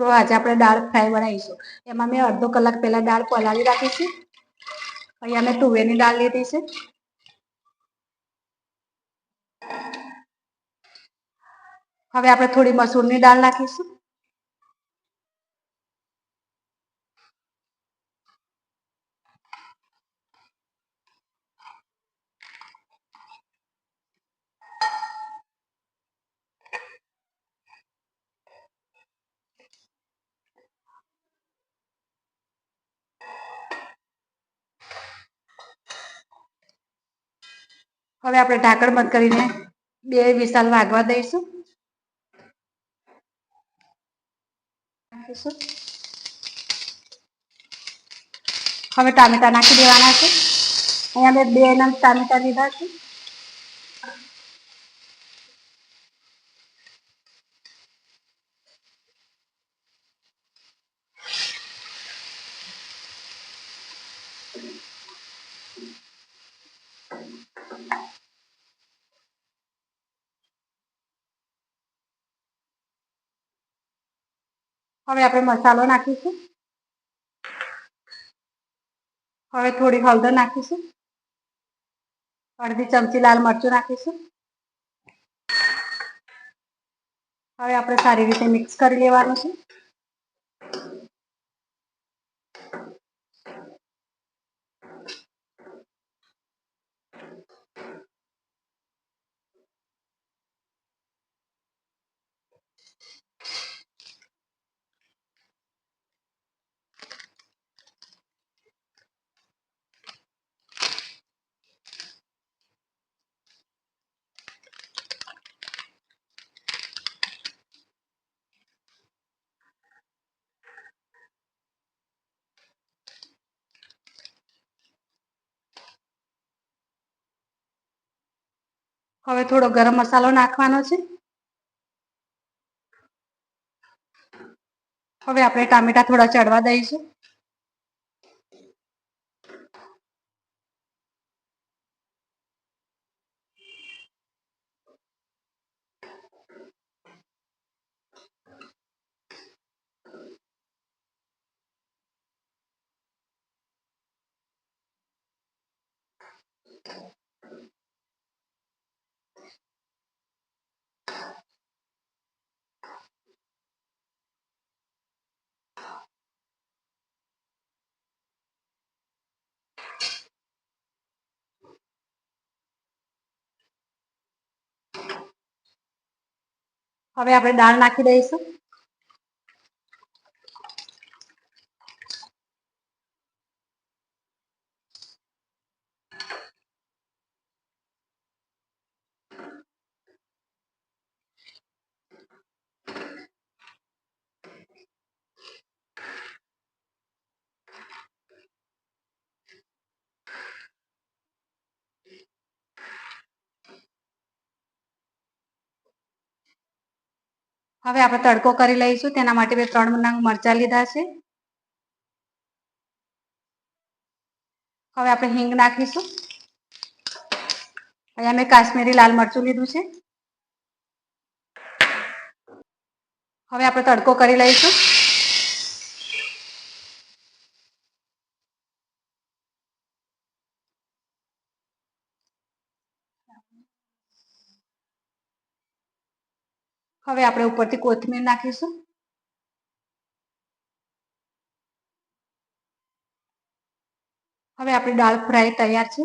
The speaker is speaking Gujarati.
મિત્રો આજે આપણે દાળ ફ્રાય બનાવીશું. એમાં મેં અડધો કલાક પહેલા દાળ પલાળી રાખી છે. અહીંયા મેં તુવેરની દાળ લીધી છે. હવે આપણે થોડી મસૂરની દાળ નાખીશું. હવે આપણે ઢાંકણ બંધ કરીને બે વિશાલ વાગવા દઈશું. હવે ટામેટા નાખી દેવાના છે. અહીંયા મેં બે નંગ ટામેટા લીધા છે. હવે આપણે મસાલો નાખીશું. હવે થોડી હળદર નાખીશું. અડધી ચમચી લાલ મરચું નાખીશું. હવે આપણે સારી રીતે મિક્સ કરી લેવાનું છે. હવે થોડો ગરમ મસાલો નાખવાનો છે. હવે આપણે ટામેટા થોડા ચડવા દઈશું. હવે આપણે દાળ નાખી દઈશું. હવે આપણે તડકો કરી લઈશું. તેના માટે મેં ત્રણ નંગ મરચાં લીધા છે. હવે આપણે હિંગ નાખીશું. અહીંયા મેં કાશ્મીરી લાલ મરચું લીધું છે. હવે આપણે તડકો કરી લઈશું. હવે આપણે ઉપરથી કોથમીર નાખીશું. હવે આપણી દાળ ફ્રાય તૈયાર છે.